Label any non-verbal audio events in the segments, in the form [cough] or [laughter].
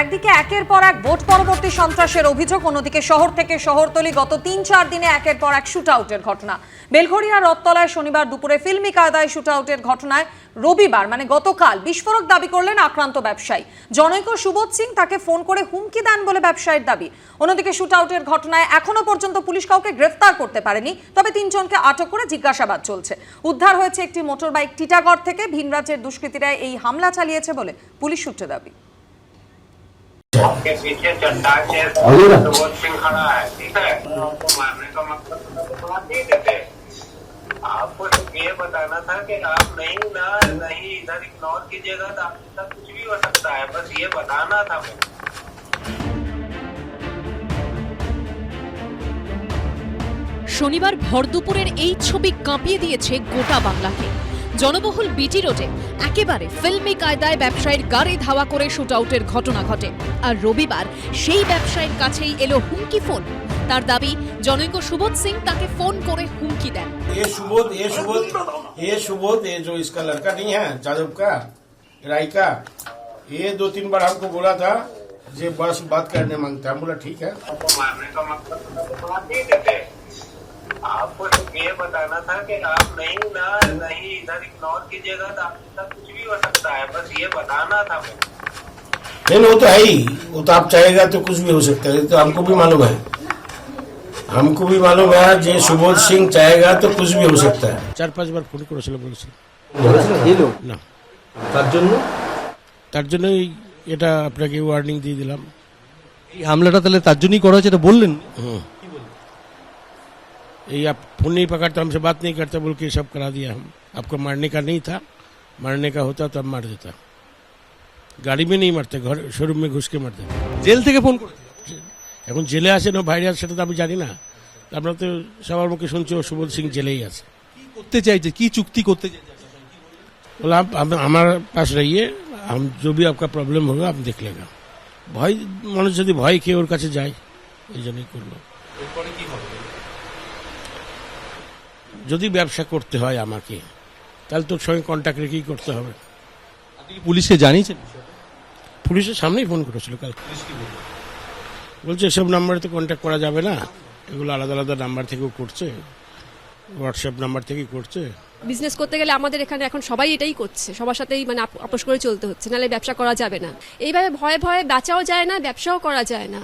একদিকে একের পর এক ভোট পরবর্তী সন্ত্রাসের অভিযোগ, অন্যদিকে শহর থেকে শহরতলি গত তিন চার দিনে একের পর এক শুট আউটের ঘটনা। বেলঘড়িয়া রথতলায় শনিবার দুপুরে ফিল্মি কায়দায় শুট আউটের ঘটনায় রবিবার মানে গতকাল, বিস্ফোরক দাবি করলেন আক্রান্ত ব্যবসায়ী। জনৈক সুবোধ সিং তাকে ফোন করে হুমকি দেন বলে ব্যবসায়ীর দাবি। অন্যদিকে শুট আউটের ঘটনায় এখনও পর্যন্ত পুলিশ কাউকে গ্রেফতার করতে পারেনি, তবে তিনজনকে আটক করে জিজ্ঞাসাবাদ চলছে। উদ্ধার হয়েছে একটি মোটরবাইক টিটাগড় থেকে ভিন রাজ্যের দুষ্কৃতীরা এই হামলা চালিয়েছে বলে পুলিশ সূত্রে দাবি। आपके पीछे चड्डा के आइए ना। सुबोध सिंह खड़ा है ठीक है आपको मारने का मतलब तो बात नहीं देते आपको सिर्फ ये बताना था कि आप नहीं ना नहीं इधर इग्नोर कीजिएगा तो आपके साथ कुछ भी हो सकता है बस ये बताना था मुझे শনিবার ভরদুপুরের এই ছবি কাঁপিয়ে দিয়েছে গোটা বাংলাকে জনবহুল বিটি রোডে একেবারে ফিল্মি কায়দায় ব্যবসায়ীর গাড়ি ধাওয়া করে শুট আউটের ঘটনা ঘটে আর রবিবার সেই ব্যবসায়ীর কাছেই এলো হুমকি ফোন তার দাবি জনৈক সুবোধ সিং তাকে ফোন করে হুমকি দেন ये सुबोध ये सुबोध ये सुबोध ये जो इसका लड़का नहीं है जादव का राय का ये दो तीन बार हमको बोला था ये बस बात करने मांगता है हम बोला ठीक है आपको मारने का मतलब तो बात नहीं देते आपको सिर्फ ये बताना था कि आप नहीं ना नहीं इधर इग्नोर कीजिएगा तो आपके साथ कुछ भी हो सकता है बस ये बताना था मुझे नहीं नहीं, वो तो है ही वो तो आप चाहेगा तो कुछ भी हो सकता है ये तो हमको भी मालूम है हमको भी मालूम है যে সুবোধ সিং চাহেগা তো कुछ भी हो सकता है চার পাঁচবার ফোন করেছিল বলেছিল ধরেছিলেন এলো না তার জন্য তার জন্যই এটা আপনাকে ওয়ার্নিং দিয়ে দিলাম এই হামলাটা তাহলে তার জন্যই করা হয়েছে এটা বললেন ये आप फोन नहीं पकड़ता हमसे बात नहीं करता बोल के ये सब करा दिया हम आपको मारने का नहीं था मारने का होता तो अब मार देता गाड़ी में नहीं मारते घर शोरूम में घुस के मारते জেল থেকে ফোন করে এখন জেলে আছে না বাইরে আছে সেটা তো আমি জানি না আপনারা তো সবার মুখে শুনছি ও সুবোধ সিং জেলেই আছে কি করতে চাইছে কি চুক্তি করতে চাইছে बोला आप हम- हमारे पास रहिए हम जो भी आपका प्रॉब्लम होगा आप देख लेगा ভয় মানুষ যদি ভয় খেয়ে ওর কাছে যায় এই জন্যই করলো যদি ব্যবসা করতে হয় আমাকে তাহলে তোর সঙ্গে কন্ট্যাক্ট রেখেই করতে হবে। আপনি পুলিশকে জানিয়েছেন? পুলিশের সামনেই ফোন করেছিল কাল বলছে এসব নাম্বারে তো কন্ট্যাক্ট করা যাবে না। এগুলো আলাদা আলাদা নাম্বার থেকেও করছে। হোয়াটসঅ্যাপ নাম্বার থেকেই করছে। বিজনেস করতে গেলে আমাদের এখানে এখন সবাই এটাই করছে। সবার সাথেই মানে আপ- আপোষ করে চলতে হচ্ছে। নাহলে ব্যবসা করা যাবে না। এইভাবে ভয়ে ভয়ে বেচাও যায় না ব্যবসাও করা যায় না।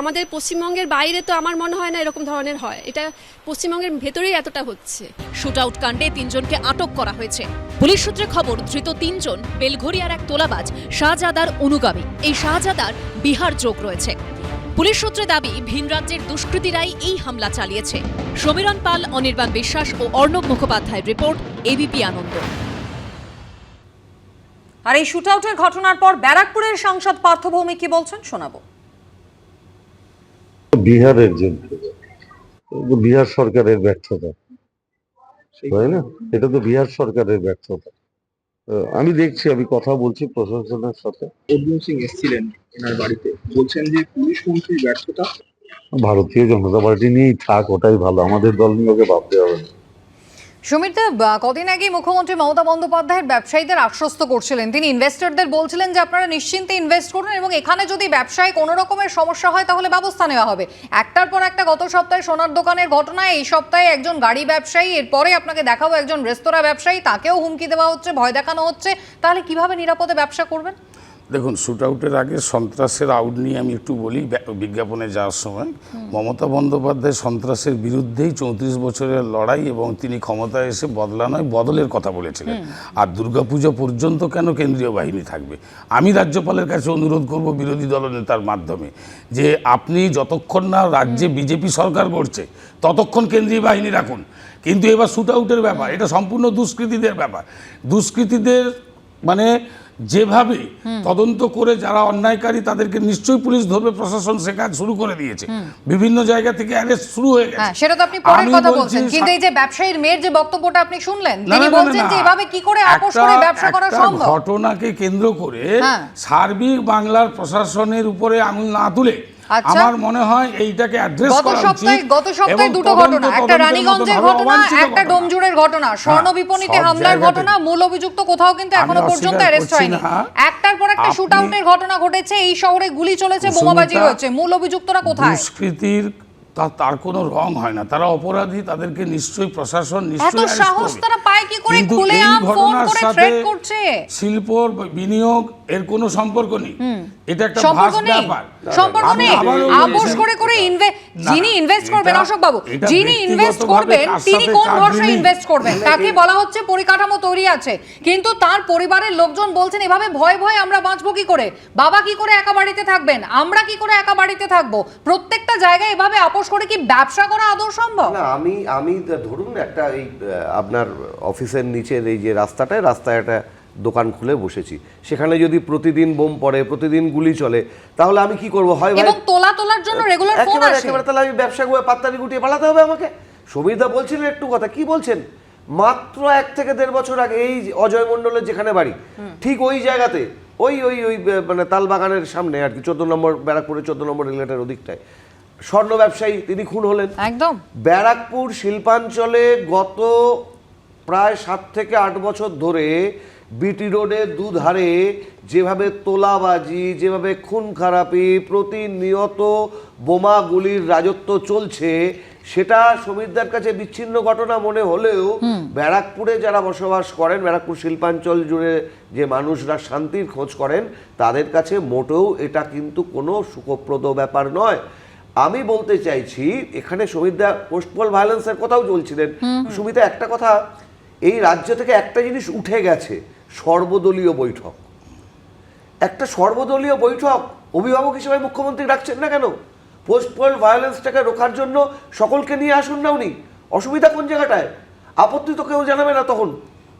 আমাদের পশ্চিমবঙ্গের বাইরে তো আমার মনে হয় না এরকম ধরনের হয়। এটা পশ্চিমবঙ্গের ভেতরেই এতটা হচ্ছে। শুট আউট কাণ্ডে তিনজনকে আটক করা হয়েছে। পুলিশ সূত্রে খবর ধৃত তিনজন বেলঘরিয়ার এক তোলাবাজ শাহজাদার অনুগামী। এই শাহজাদার বিহার যোগ রয়েছে। পুলিশ সূত্রে দাবি ভিন রাজ্যের দুষ্কৃতীরাই এই হামলা চালিয়েছে। সমীরণ পাল অনির্বাণ বিশ্বাস ও অর্ণব মুখোপাধ্যায়ের রিপোর্ট এবিপি আনন্দ। আর এই শুট আউটের ঘটনার পর ব্যারাকপুরের সাংসদ পার্থ ভৌমিক কি বলছেন শোনাবো। বিহারের যে বিহার সরকারের ব্যর্থতা তাই না? এটা তো বিহার সরকারের ব্যর্থতা। আমি দেখছি আমি কথা বলছি প্রশাসনের সাথে। অর্জুন সিং এসেছিলেন এনার বাড়িতে। বলছেন যে পুলিশ মন্ত্রীর ব্যর্থতা ভারতীয় জনতা পার্টি নিয়েই থাক ওটাই ভালো। আমাদের দল নিয়ে ওকে ভাবতে হবে না। সুমিতা কদিন আগে মুখ্যমন্ত্রী মমতা বন্দ্যোপাধ্যায়ের ব্যবসায়ীদের আশ্বস্ত করছিলেন। তিনি ইনভেস্টরদের বলছিলেন যে, আপনারা নিশ্চিন্তে ইনভেস্ট করুন এবং এখানে যদি ব্যবসায় কোনো রকমের সমস্যা হয়, তাহলে ব্যবস্থা নেওয়া হবে। একটার পর একটা গত সপ্তাহে সোনার দোকানের ঘটনায় এই সপ্তাহে একজন গাড়ি ব্যবসায়ী, এরপরে আপনাকে দেখাবো একজন রেস্তোরাঁ ব্যবসায়ী, তাকেও হুমকি দেওয়া হচ্ছে, ভয় দেখানো হচ্ছে। তাহলে কীভাবে নিরাপদে ব্যবসা করবেন? দেখুন শুট আউটের আগে সন্ত্রাসের আউট নিয়ে আমি একটু বলি বিজ্ঞাপনে যাওয়ার সময়। মমতা বন্দ্যোপাধ্যায় সন্ত্রাসের বিরুদ্ধেই চৌত্রিশ বছরের লড়াই এবং তিনি ক্ষমতায় এসে বদলা নয় বদলের কথা বলেছিলেন। আর দুর্গাপুজো পর্যন্ত কেন কেন্দ্রীয় বাহিনী থাকবে? আমি রাজ্যপালের কাছে অনুরোধ করব বিরোধী দলনেতার মাধ্যমে যে আপনি যতক্ষণ না রাজ্যে বিজেপি সরকার করছে ততক্ষণ কেন্দ্রীয় বাহিনী রাখুন। কিন্তু এবার শুট আউটের ব্যাপার এটা সম্পূর্ণ দুষ্কৃতীদের ব্যাপার। দুষ্কৃতীদের মানে যেভাবে তদন্ত করে যারা অন্যায়কারী তাদেরকে নিশ্চয়ই পুলিশ ধরবে প্রশাসন সে কাজ শুরু করে দিয়েছে। বিভিন্ন জায়গা থেকে অ্যারেস্ট শুরু হয়ে গেছে। হ্যাঁ সেটা তো আপনি পরের কথা বলছেন। কিন্তু এই যে ব্যবসায়ীর মেয়ের যে বক্তব্যটা আপনি শুনলেন তিনি বলছেন যে এভাবে কি করে আপোষ করে ব্যবসা করা সম্ভব? ঘটনাকে কেন্দ্র করে হ্যাঁ। সার্বিক বাংলার প্রশাসনের উপরে আঙুল না তুলে। আমার মনে হয় এইটাকে অ্যাড্রেস করা উচিত গত সপ্তাহে এবং দুটো ঘটনা একটা রানীগঞ্জের ঘটনা একটা। ডোমজুড়ের ঘটনা স্বর্ণ বিপণীতে হামলার ঘটনা মূল অভিযুক্ত কোথাও কিন্তু এখনও পর্যন্ত অ্যারেস্ট হয়নি। একটার পর একটা শুট আপনি- আউটের ঘটনা ঘটেছে এই শহরে গুলি চলেছে বোমাবাজি হয়েছে মূল অভিযুক্তরা কোথায়? দুষ্কৃতির তা- তার কোনো রং হয় না। তারা অপরাধী তাদেরকে নিশ্চয়ই প্রশাসন নিশ্চয়ই সাহস তারা পায় কি করে? খুলে আম ফোন করে থ্রেট করছে। শিল্প বিনিয়োগ এর কোনো সম্পর্ক নেই। এটা একটা সম্পর্ক নেই। সম্পর্ক নেই। আপোষ করে করে যিনি ইনভেস্ট করবেন অশোক বাবু যিনি ইনভেস্ট করবেন তিনি কোন ভরসায় ইনভেস্ট করবেন? তাকে বলা হচ্ছে পরিকাঠামো তৈরি আছে। কিন্তু তার পরিবারের লোকজন বলছেন এভাবে ভয় ভয় আমরা বাঁচবো কি করে? বাবা কি করে একা বাড়িতে থাকবেন? আমরা কি করে একা বাড়িতে থাকব? প্রত্যেকটা জায়গায় এভাবে আপোষ করে কি ব্যবসা করা আদৌ সম্ভব? না আমি আমি ধরুন একটা এই আপনার অফিসের নিচের এই যে রাস্তাটায় রাস্তায় একটা দোকান খুলে বসেছি। সেখানে যদি প্রতিদিন বোম পড়ে প্রতিদিন গুলি চলে তাহলে আমি কি করব? হয় ভাই এবং তোলা তোলার জন্য রেগুলার ফোন আসে। একেবারে তাহলে আমি ব্যবসা করে পাত্তারি গুটিয়ে পালাতে হবে আমাকে? সমীরদা বলছিলেন একটু কথা কি বলছেন? মাত্র এক থেকে দেড় বছর আগে এই অজয় মণ্ডলের যেখানে বাড়ি ঠিক ওই জায়গাতে ওই ওই ওই মানে তালবাগানের সামনে আর কি চোদ্দ নম্বর ব্যারাকপুরের চোদ্দ নম্বর রেলগেটের ওদিকটায়। স্বর্ণ ব্যবসায়ী তিনি খুন হলেন। একদম। ব্যারাকপুর শিল্পাঞ্চলে গত প্রায় সাত থেকে আট বছর ধরে বিটি রোডের দুধারে যেভাবে তোলাবাজি যেভাবে খুন খারাপি প্রতিনিয়ত বোমাগুলির রাজত্ব চলছে সেটা সমীরদার কাছে বিচ্ছিন্ন ঘটনা মনে হলেও ব্যারাকপুরে যারা বসবাস করেন ব্যারাকপুর শিল্পাঞ্চল জুড়ে যে মানুষরা শান্তির খোঁজ করেন তাদের কাছে মোটেও এটা কিন্তু কোনো সুখপ্রদ ব্যাপার নয়। আমি বলতে চাইছি এখানে সুমিতা পোস্টপল ভায়োলেন্সের কথাও বলছিলেন সুমিতা একটা কথা এই রাজ্য থেকে একটা জিনিস উঠে গেছে, সর্বদলীয় বৈঠক। একটা সর্বদলীয় বৈঠক অভিভাবক হিসেবে মুখ্যমন্ত্রী ডাকছেন না কেন? পোস্ট পোস্টপল ভায়োলেন্সটাকে রোখার জন্য সকলকে নিয়ে আসুন না উনি। অসুবিধা কোন জায়গাটায়? আপত্তি তো কেউ জানাবে না তখন।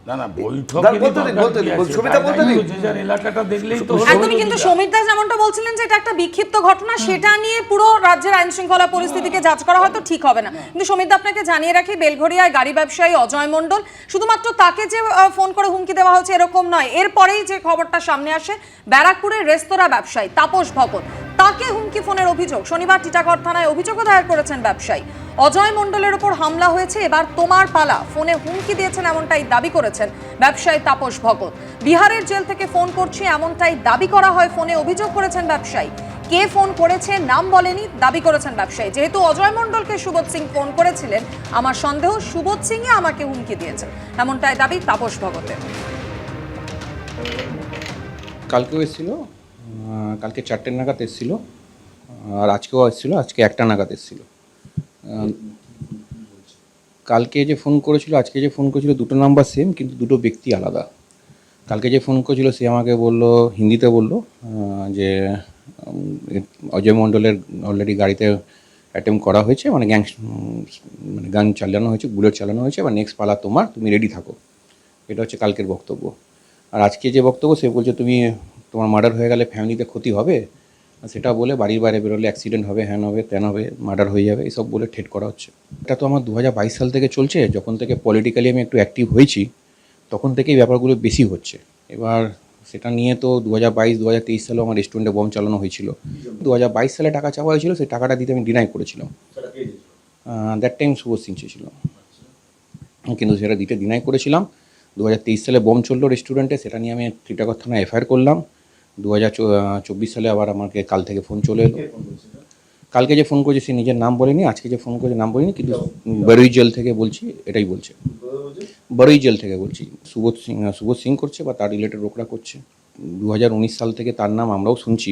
না না বৈঠক বলতে দিন, বলতে দিন, সুবিধা বলতে দিন। যে যার এলাকাটা দেখলেই তো একদমই কিন্তু সমীর যেমনটা বলছিলেন যে এটা একটা বিক্ষিপ্ত ঘটনা সেটা নিয়ে পুরো রাজ্যের আইন শৃঙ্খলা পরিস্থিতিকে যাচ করা হয়তো ঠিক হবে না। কিন্তু সমীর দা আপনাকে জানিয়ে রাখি বেলঘরিয়ায় গাড়ি ব্যবসায়ী অজয় মণ্ডল শুধুমাত্র তাকে যে ফোন করে হুমকি দেওয়া হচ্ছে এরকম নয় এরপরেই যে খবরটা সামনে আসে ব্যারাকপুরের রেস্তোরাঁ ব্যবসায়ী তাপস ভগত তাকে হুমকি ফোনের অভিযোগ। শনিবার টিটাগড় থানায় অভিযোগও দায়ের করেছেন ব্যবসায়ী। অজয় মণ্ডলের ওপর হামলা হয়েছে এবার তোমার পালা। ফোনে হুমকি দিয়েছেন এমনটাই দাবি করেছেন ব্যবসায়ী তাপস ভগত বিহারের জেল থেকে ফোন করছি এমনটাই দাবি করা হয় ফোনে অভিযোগ করেছেন ব্যবসায়ী। কে ফোন করেছে নাম বলেনি দাবি করেছেন ব্যবসায়ী। যেহেতু অজয় মণ্ডলকে সুবোধ সিং ফোন করেছিলেন আমার সন্দেহ সুবোধ সিংই আমাকে হুমকি দিয়েছে। এমনটাই দাবি তাপস ভগতের। কালকেও এসেছিল? আহ, কালকে চারটে নাগাদ এসেছিল। আর আজকেও এসেছিল, আজকে একটা নাগাদ এসেছিল। কালকে যে ফোন করেছিল, আজকে যে ফোন করেছিল, দুটো নাম্বার সেম কিন্তু দুটো ব্যক্তি আলাদা। কালকে যে ফোন করেছিল, সে আমাকে বলল, হিন্দিতে বলল যে অজয় মণ্ডলের অলরেডি গাড়িতে অ্যাটেম্প করা হয়েছে মানে গ্যাং মানে গান চালানো হয়েছে বুলেট চালানো হয়েছে বা নেক্সট পালা তোমার, তুমি রেডি থাকো। এটা হচ্ছে কালকের বক্তব্য। আর আজকে যে বক্তব্য, সে বলছে, তুমি তোমার মার্ডার হয়ে গেলে ফ্যামিলিতে ক্ষতি হবে? সেটা বলে বাড়ির বাইরে বেরোলে অ্যাক্সিডেন্ট হবে হ্যান হবে ত্যান হবে মার্ডার হয়ে যাবে এসব বলে ঠেট করা হচ্ছে। এটা তো আমার দু হাজার বাইশ সাল থেকে চলছে যখন থেকে পলিটিক্যালি আমি একটু অ্যাক্টিভ হয়েছি তখন থেকেই ব্যাপারগুলো বেশি হচ্ছে। এবার সেটা নিয়ে তো দু হাজার বাইশ দু হাজার তেইশ সালেও আমার রেস্টুরেন্টে বম চালানো হয়েছিল। দু হাজার বাইশ সালে টাকা চাওয়া হয়েছিল সেই টাকাটা দিতে আমি ডিনাই করেছিলাম। দ্যাট টাইম সুবোধ সিং ছিল কিন্তু সেটা দিতে ডিনাই করেছিলাম। দু হাজার তেইশ সালে বম চলল রেস্টুরেন্টে সেটা নিয়ে আমি টিটাগড় থানায় এফআইআর করলাম। দু হাজার চব্বিশ সালে আবার আমাকে কাল থেকে ফোন চলে এলো। কালকে যে ফোন করেছে সে নিজের নাম বলেনি, আজকে যে ফোন করেছে নাম বলেনি, কিন্তু বরুই জেল থেকে বলছি, এটাই বলছে। বরুই জেল থেকে বলছি। সুবোধ সিং সুবোধ সিং করছে বা তার রিলেটেড লোকরা করছে। দু হাজার উনিশ সাল থেকে তার নাম আমরাও শুনছি,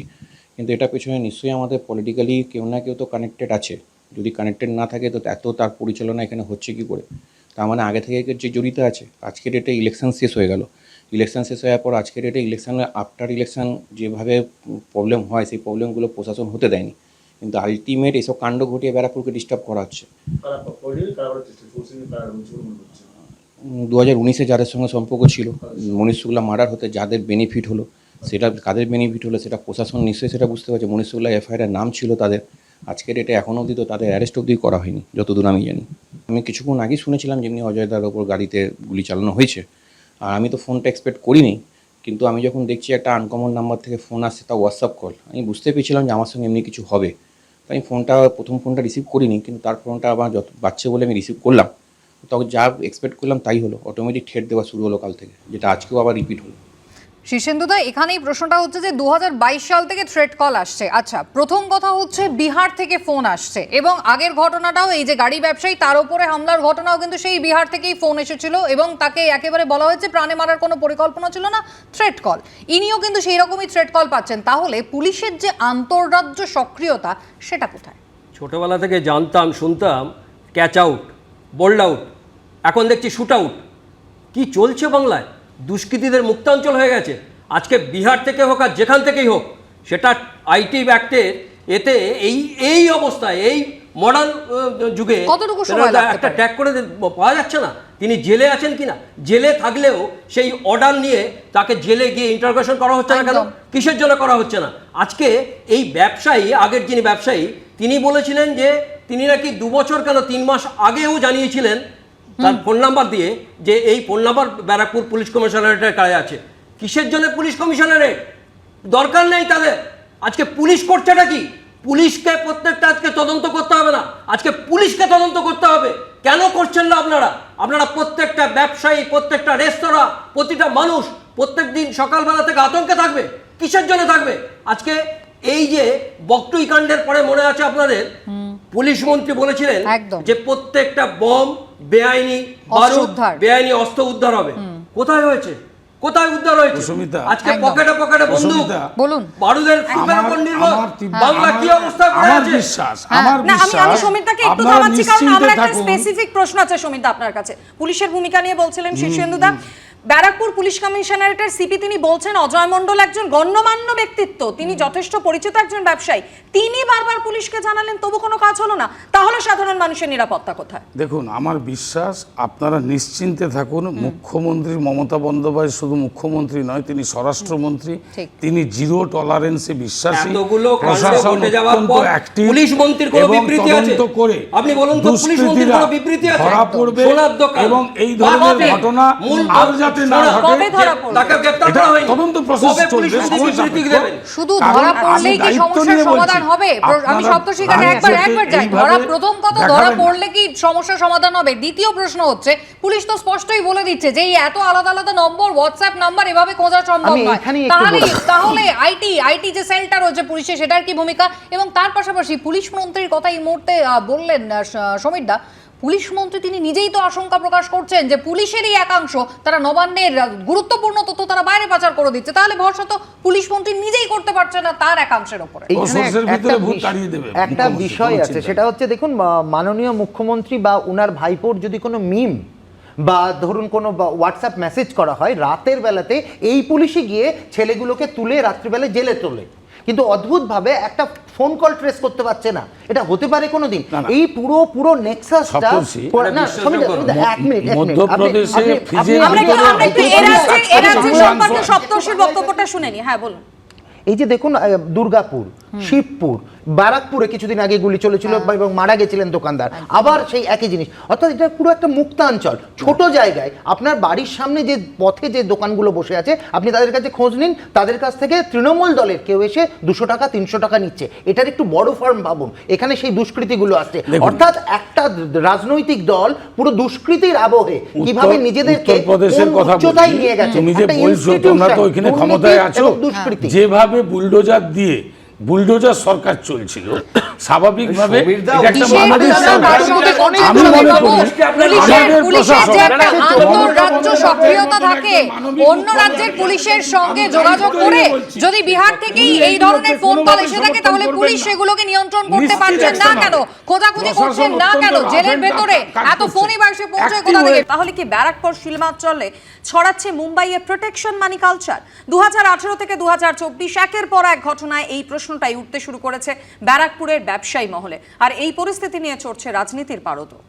কিন্তু এটা পেছনে নিশ্চয়ই আমাদের পলিটিক্যালি কেউ না কেউ তো কানেক্টেড আছে। যদি কানেক্টেড না থাকে, তো এত তার পরিচালনা এখানে হচ্ছে কি করে? তার মানে আগে থেকে যে জড়িত আছে, আজকের ডেটে ইলেকশন শেষ হয়ে গেল। ইলেকশন শেষ হওয়ার পর আজকের ডেটে ইলেকশন আফটার ইলেকশন যেভাবে প্রবলেম হয় সেই প্রবলেমগুলো প্রশাসন হতে দেয়নি। কিন্তু আলটিমেট এসব কাণ্ড ঘটিয়ে ব্যারাকপুরকে ডিস্টার্ব করা হচ্ছে। দু হাজার উনিশে যাদের সঙ্গে সম্পর্ক ছিল মনীষ শুক্লা মার্ডার হতে যাদের বেনিফিট হলো সেটা কাদের বেনিফিট হলো সেটা প্রশাসন নিশ্চয়ই সেটা বুঝতে পারছে। মনীষ শুক্লা এফআইআর নাম ছিল তাদের। আজকের ডেটে এখনও অবধি তো তাদের অ্যারেস্ট অবধি করা হয়নি যতদূর আমি জানি। আমি কিছুক্ষণ আগেই শুনেছিলাম যেমনি অজয় দার ওপর গাড়িতে গুলি চালানো হয়েছে। আর আমি তো ফোনটা এক্সপেক্ট করিনি, কিন্তু আমি যখন দেখছি একটা আনকমন নাম্বার থেকে ফোন আসছে, তা হোয়াটসঅ্যাপ কল আমি বুঝতে পেরেছিলাম যে আমার সঙ্গে এমনি কিছু হবে। তো আমি ফোনটা প্রথম ফোনটা রিসিভ করিনি, কিন্তু তার ফোনটা আমার যত বাচ্চা বলে আমি রিসিভ করলাম। তখন যা এক্সপেক্ট করলাম তাই হলো অটোমেটিক ঠেট দেওয়া শুরু হলো কাল থেকে, যেটা আজকেও আবার রিপিট হলো। শীর্ষেন্দুদা এখানেই প্রশ্নটা হচ্ছে যে দু হাজার বাইশ সাল থেকে থ্রেড কল আসছে। আচ্ছা প্রথম কথা হচ্ছে বিহার থেকে ফোন আসছে এবং আগের ঘটনাটাও এই যে গাড়ি ব্যবসায়ী, তার উপরে হামলার ঘটনাও কিন্তু সেই বিহার থেকেই ফোন এসেছিল এবং তাকে একেবারে বলা হয়েছে প্রাণে মারার কোনো পরিকল্পনা ছিল না থ্রেড কল ইনিও কিন্তু সেই রকমই থ্রেড কল পাচ্ছেন। তাহলে পুলিশের যে আন্তঃরাজ্য সক্রিয়তা, সেটা কোথায়? ছোটবেলা থেকে জানতাম, শুনতাম ক্যাচ আউট বোল্ড আউট এখন দেখছি শুট আউট কি চলছে বাংলায়? দুষ্কৃতীদের মুক্তাঞ্চল হয়ে গেছে। আজকে বিহার থেকে হোক আর যেখান থেকেই হোক সেটা আইটি অ্যাক্টের এতে এই এই অবস্থায় এই মডার্ন যুগে কতটুকু একটা ট্যাগ করে পাওয়া যাচ্ছে না। তিনি জেলে আছেন কিনা? জেলে থাকলেও সেই অর্ডার নিয়ে তাকে জেলে গিয়ে ইন্টারগ্রেশন করা হচ্ছে না কেন? কিসের জন্য করা হচ্ছে না? আজকে এই ব্যবসায়ী আগের যিনি ব্যবসায়ী তিনি বলেছিলেন যে তিনি নাকি দু বছর কেন তিন মাস আগেও জানিয়েছিলেন তার ফোন নাম্বার দিয়ে যে এই ফোন নাম্বার ব্যারাকপুর পুলিশ কমিশনারেটের কাজে আছে। কিসের জন্য পুলিশ কমিশনারেট দরকার নেই তাদের। আজকে পুলিশ করছেটা কি? পুলিশকে প্রত্যেকটা আজকে তদন্ত করতে হবে না। আজকে পুলিশকে তদন্ত করতে হবে। কেন করছেন না আপনারা? আপনারা প্রত্যেকটা ব্যবসায়ী প্রত্যেকটা রেস্তোরাঁ প্রতিটা মানুষ প্রত্যেক দিন সকালবেলা থেকে আতঙ্কে থাকবে। কিসের জন্য থাকবে? আজকে এই যে বকটুই কাণ্ডের পরে মনে আছে আপনাদের? পুলিশ মন্ত্রী বলেছিলেন যে প্রত্যেকটা বম বেআইনি বারুদ বেআইনি অস্ত্র উদ্ধার হবে। কোথায় হয়েছে? কোথায় উদ্ধার হয়েছে। আজকে পকেটে পকেটে বন্দুক। বলুন। বারুদের উপর নির্ভর। বাংলা কি পড়ে আমার আছে? বিশ্বাস আমার না আমি আমি বিশ্বাস। সমিতাকে একটু থামাচ্ছি কারণ আমার একটা স্পেসিফিক প্রশ্ন আছে সমিতা আপনার কাছে। পুলিশের ভূমিকা নিয়ে বলছিলেন শীর্ষেন্দুদা ব্যারাকপুর পুলিশ কমিশনারেটের সিপি তিনি বলছেন অজয় মণ্ডল একজন গণ্যমান্য ব্যক্তিত্ব। তিনি যথেষ্ট পরিচিত একজন ব্যবসায়ী। তিনি বারবার পুলিশকে জানালেন তবু কোনো কাজ হলো না। তাহলে সাধারণ মানুষের নিরাপত্তা কোথায়? দেখুন আমার বিশ্বাস আপনারা নিশ্চিন্তে থাকুন মুখ্যমন্ত্রী মমতা বন্দ্যোপাধ্যায় শুধু মুখ্যমন্ত্রী নয় তিনি স্বরাষ্ট্রমন্ত্রী। তিনি জিরো টলারেন্সে বিশ্বাসী। এতগুলো প্রশাসন ঘটে যাওয়ার পর পুলিশ মন্ত্রীর কোনো বিবৃতি আছে? করে আপনি বলুন তো, পুলিশ মন্ত্রীর কোনো বিবৃতি আছে? ধরা পড়বে এবং এই ধরনের ঘটনা আর যাতে না ঘটে? তাকে গ্রেপ্তার এটা করা হয়নি। তদন্ত প্রসেস চলবে শুধু ধরা পড়লেই কি সমস্যার সমাধান হবে? আমি সপ্তশিখানে একবার একবার যাই। ধরা প্রথম কথা ধরা পড়লে কি সমস্যার সমাধান হবে? দ্বিতীয় প্রশ্ন হচ্ছে পুলিশ তো স্পষ্টই বলে দিচ্ছে যে এই এত আলাদা আলাদা নম্বর হোয়াটসঅ্যাপ নাম্বার এভাবে খোঁজা সম্ভব নয়। তাহলে তাহলে আইটি আইটি যে সেলটা রয়েছে পুলিশে সেটার কি ভূমিকা? এবং তার পাশাপাশি পুলিশ মন্ত্রীর কথা এই মুহূর্তে বললেন আহ, স- সমীর দা। পুলিশ মন্ত্রী তিনি নিজেই তো আশঙ্কা প্রকাশ করছেন যে পুলিশেরই একাংশ তারা নবান্নের গুরুত্বপূর্ণ তথ্য তারা বাইরে পাচার করে দিচ্ছে। তাহলে ভরসা তো পুলিশ মন্ত্রী নিজেই করতে পারছে না তার একাংশের ওপরে। একটা বিষয় আছে সেটা হচ্ছে দেখুন মাননীয় মুখ্যমন্ত্রী বা উনার ভাইপোর যদি কোনো মিম বা ধরুন কোনো হোয়াটসঅ্যাপ মেসেজ করা হয় রাতের বেলাতে এই পুলিশে গিয়ে ছেলেগুলোকে তুলে রাত্রিবেলা জেলে তোলে। কিন্তু অদ্ভুতভাবে একটা ফোন কল ট্রেস করতে পারছে না এটা হতে পারে কোনোদিন না, না। এই পুরো পুরো নেক্সাসটা না এক মিনিট এক মিনিট মধ্যপ্রদেশে আমরা একটু আচ্ছা, আচ্ছা, সম্পর্কে আচ্ছা, সপ্তর্ষির বক্তব্যটা শুনেনি হ্যাঁ বলুন এই যে দেখুন আহ, দুর্গাপুর শিবপুর বারাকপুরে কিছুদিন আগে গুলি চলেছিল এবং মারা গেছিলেন দোকানদার। আবার সেই একই জিনিস। অর্থাৎ এটা পুরো একটা মুক্তাঞ্চল ছোট জায়গায় আপনার বাড়ির সামনে যে পথে যে দোকানগুলো বসে আছে আপনি তাদের কাছে খোঁজ নিন। তাদের কাছ থেকে তৃণমূল দলের কেউ এসে দুশো টাকা তিনশো টাকা নিচ্ছে। এটার একটু বড় ফার্ম ভাবুন। এখানে সেই দুষ্কৃতিগুলো আসছে। অর্থাৎ একটা রাজনৈতিক দল পুরো দুষ্কৃতির আবহে কীভাবে নিজেদেরকে উচ্চতায় নিয়ে গেছে? তুমি যে বলছো তোমরা তো ওইখানে ক্ষমতায় আছো যেভাবে বুলডোজার দিয়ে বুলডোজার সরকার চলছিল। [coughs] স্বাভাবিকভাবে অন্য রাজ্যের পুলিশের সঙ্গে যোগাযোগ করে যদি বিহার থেকেই এই ধরনের ফোন কল এসে থাকে তাহলে পুলিশ সেগুলোকে নিয়ন্ত্রণ করতে পারছেন না কেন? খোঁজাখুঁজি করছেন না কেন? জেলের ভেতরে এত ফোনই বাসে পৌঁছয় কোথা থেকে? তাহলে কি ব্যারাকপুর শিলমাচলে ছড়াচ্ছে মুম্বাইয়ে প্রোটেকশন মানি কালচার দু হাজার আঠারো থেকে দু হাজার চব্বিশ একের পর এক ঘটনায় এই প্রশ্নটাই উঠতে শুরু করেছে ব্যারাকপুরের ব্যবসায়ী মহলে। আর এই পরিস্থিতি নিয়ে চড়ছে রাজনীতির পারদও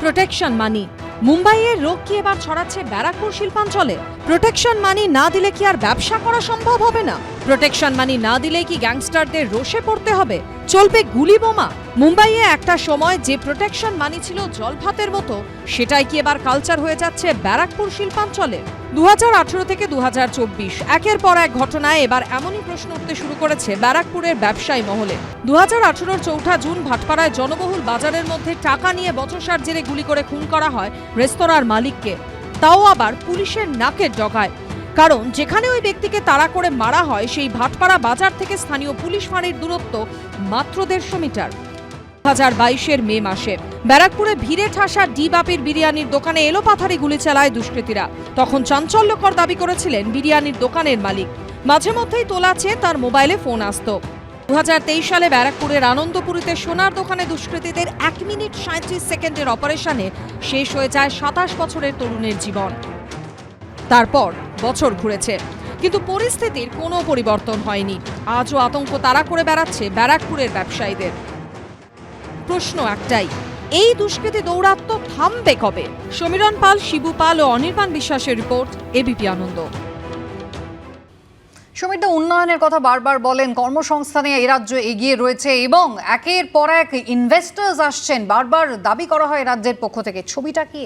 প্রোটেকশন মানি মুম্বাইয়ের রোগ কি এবার ছড়াচ্ছে ব্যারাকপুর শিল্পাঞ্চলে? প্রোটেকশন মানি না দিলে কি আর ব্যবসা করা সম্ভব হবে না? প্রোটেকশন মানি না দিলে কি গ্যাংস্টারদের রোষে পড়তে হবে? চলবে গুলি বোমা। মুম্বাইয়ে একটা সময় যে প্রোটেকশন মানি ছিল জলভাতের মতো, সেটাই কি এবার কালচার হয়ে যাচ্ছে ব্যারাকপুর শিল্পাঞ্চলে? দু হাজার আঠারো থেকে দু হাজার চব্বিশ। একের পর এক ঘটনায় এবার এমনই প্রশ্ন উঠতে শুরু করেছে ব্যারাকপুরের ব্যবসায়ী মহলে। দু হাজার আঠেরোর চৌঠা জুন ভাটপাড়ায় জনবহুল বাজারের মধ্যে টাকা নিয়ে বচসার জেরে গুলি করে খুন করা হয় রেস্তোরাঁর মালিককে। তাও আবার পুলিশের নাকের ডগায়। কারণ যেখানে ওই ব্যক্তিকে তাড়া করে মারা হয়, সেই ভাটপাড়া বাজার থেকে স্থানীয় পুলিশ ফাঁড়ির দূরত্ব মাত্র দেড়শো মিটার। হাজার বাইশের মে মাসে। ব্যারাকপুরে ভিড়ে ঠাসা ডি বাপির বিরিয়ানির দোকানে এলোপাথারি গুলি চালায় দুষ্কৃতীরা। তখন চাঞ্চল্যকর দাবি করেছিলেন বিরিয়ানির দোকানের মালিক। মাঝে মধ্যেই তোলাছে তার মোবাইলে ফোন আসতো। তেইশ সালে ব্যারাকপুরের আনন্দপুরীতে সোনার দোকানে দুষ্কৃতীদের এক মিনিট সাঁত্রিশ সেকেন্ডের অপারেশনে শেষ হয়ে যায় সাতাশ বছরের তরুণের জীবন। তারপর বছর ঘুরেছে। কিন্তু পরিস্থিতির কোনো পরিবর্তন হয়নি। আজও আতঙ্ক তাড়া করে বেড়াচ্ছে ব্যারাকপুরের ব্যবসায়ীদের। প্রশ্ন একটাই এই দুষ্কৃতী দৌরাত্ম থামবে কবে? সমীরণ পাল শিবু পাল ও অনির্বাণ বিশ্বাসের রিপোর্ট এবিপি আনন্দ। সমৃদ্ধ উন্নয়নের কথা বারবার বলেন কর্মসংস্থানে এই রাজ্য এগিয়ে রয়েছে এবং একের পর এক ইনভেস্টার্স আসছেন। বারবার দাবি করা হয় রাজ্যের পক্ষ থেকে। ছবিটা কি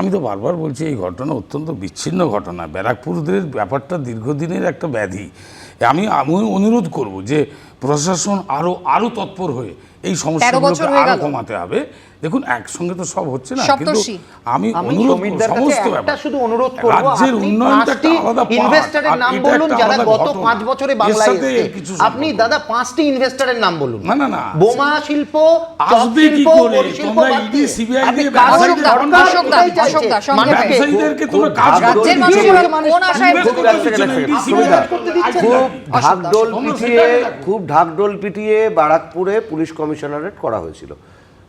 আমি তো বারবার বলছি এই ঘটনা অত্যন্ত বিচ্ছিন্ন ঘটনা। ব্যারাকপুরদের ব্যাপারটা দীর্ঘদিনের একটা ব্যাধি। আমি আমি অনুরোধ করব যে প্রশাসন আরও আরও তৎপর হয়ে এই বছর সমস্যাগুলোকে হয়ে আরও কমাতে হবে দেখুন একসঙ্গে তো সব হচ্ছে না কিন্তু আমি অনুরোধ সমস্ত একটা শুধু অনুরোধ করব রাজ্যের আপনি উন্নয়নটা একটা আলাদা ইনভেস্টারের নাম বলুন যারা গত ঘটনা। পাঁচ বছরে এর বাংলায় এসেছে। আপনি দাদা পাঁচটি ইনভেস্টারের নাম বলুন না, না, না। বোমা শিল্প আসবে কি করে? তোমরা বাদ ED, দিয়ে। কাজ ব্যবসায়ীদেরকে তোমরা কাজ করতে দিচ্ছ না। কোন আশায় খুব। CBI খুব ঢাকডোল পিটিয়ে বারাকপুরে পুলিশ কমিশনারেট করা হয়েছিল।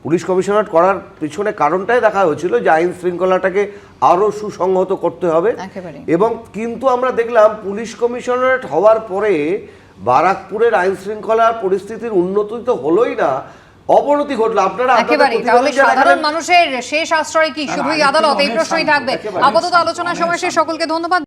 পুলিশ কমিশনারেট করার পিছনে কারণটাই দেখা হয়েছিল যে আইন শৃঙ্খলাটাকে আরও সুসংহত করতে হবে। এবং কিন্তু আমরা দেখলাম পুলিশ কমিশনারেট হওয়ার পরে বারাকপুরের আইন শৃঙ্খলার পরিস্থিতির উন্নতি তো হলোই না অবনতি ঘটলো। আপনারা তাহলে সাধারণ মানুষের শেষ আশ্রয় কি? শুধুই আদালত এই প্রশ্নই থাকবে। আপাতত শান্ত, আলোচনার সময় শেষ। সকলকে ধন্যবাদ।